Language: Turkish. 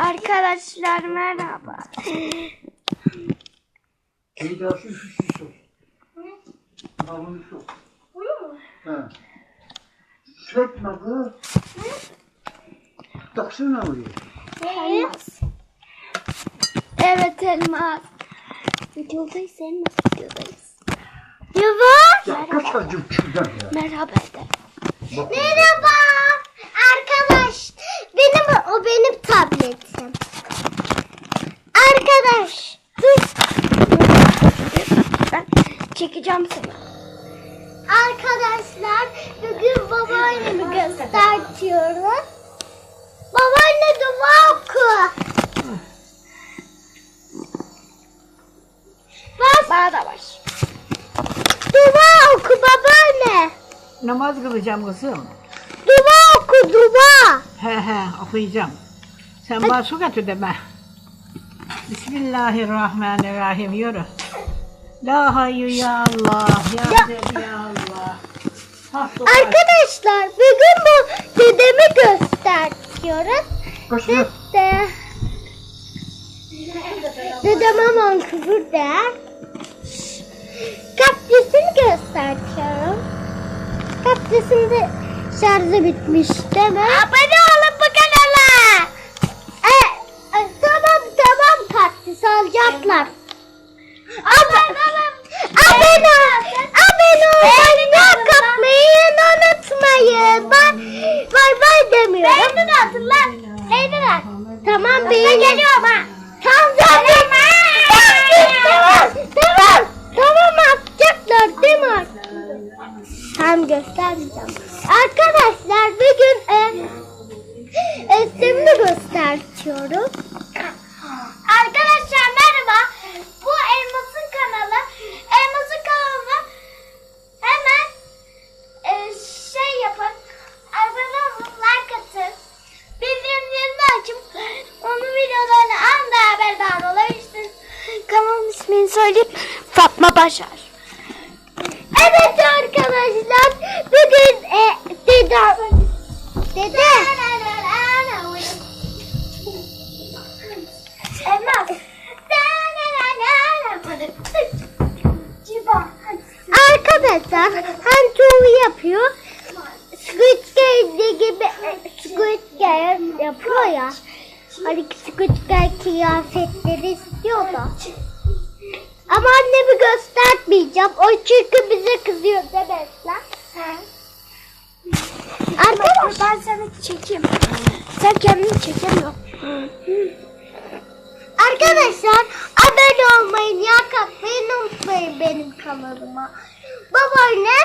Arkadaşlar merhaba. Daha şu şu şu şu. He. Sökme bu. Taksana oraya. Elmas. Evet elmas. Videodayız elmas videodayız. Yavaş. Ya kaç acım şuradan ya. Merhaba de. Bak. Merhaba arkadaş. Benim o benim tabletim. Arkadaş. Dur. Ben çekeceğim seni. Arkadaşlar bugün babaannemi gösteriyorum. Babaanne dua oku. Bas Bana da baş. dua oku babaanne. Namaz kılacağım kızım. Dua oku dua. He he okuyacağım. Sen bana su getir deme. Bismillahirrahmanirrahim yürü. La hayyu ya Allah, ya Rabbi ya Allah. Arkadaşlar bugün bu dedemi gösteriyoruz. Kaç ya. De. Dedem aman der. Kaktüsünü gösteriyorum. Kaktüsün de şarjı bitmiş değil mi? Abone olun bu kanala. E, e, tamam tamam kaktüs alacaklar. Abone. Abone Abone olmayı, like atmayı unutmayın. Bay bay bay demiyorum. Beğendin atın lan. Beğendin at. Tamam beğendim. geliyorum ha. Tamam zaten. Tamam. Söyleyeyim. Fatma Başar. Evet arkadaşlar bugün e, dede dede Arkadaşlar Hançoğlu yapıyor. Squid Game gibi e, Squid Game yapıyor ya. Hani Squid Game kıyafetleri istiyor da. Ama annemi göstermeyeceğim. O çünkü bize kızıyor demezler. Arkadaşlar ben seni çekeyim. Sen kendini çekemiyorsun. Arkadaşlar abone olmayı, like atmayı unutmayın benim kanalıma. Babaannem,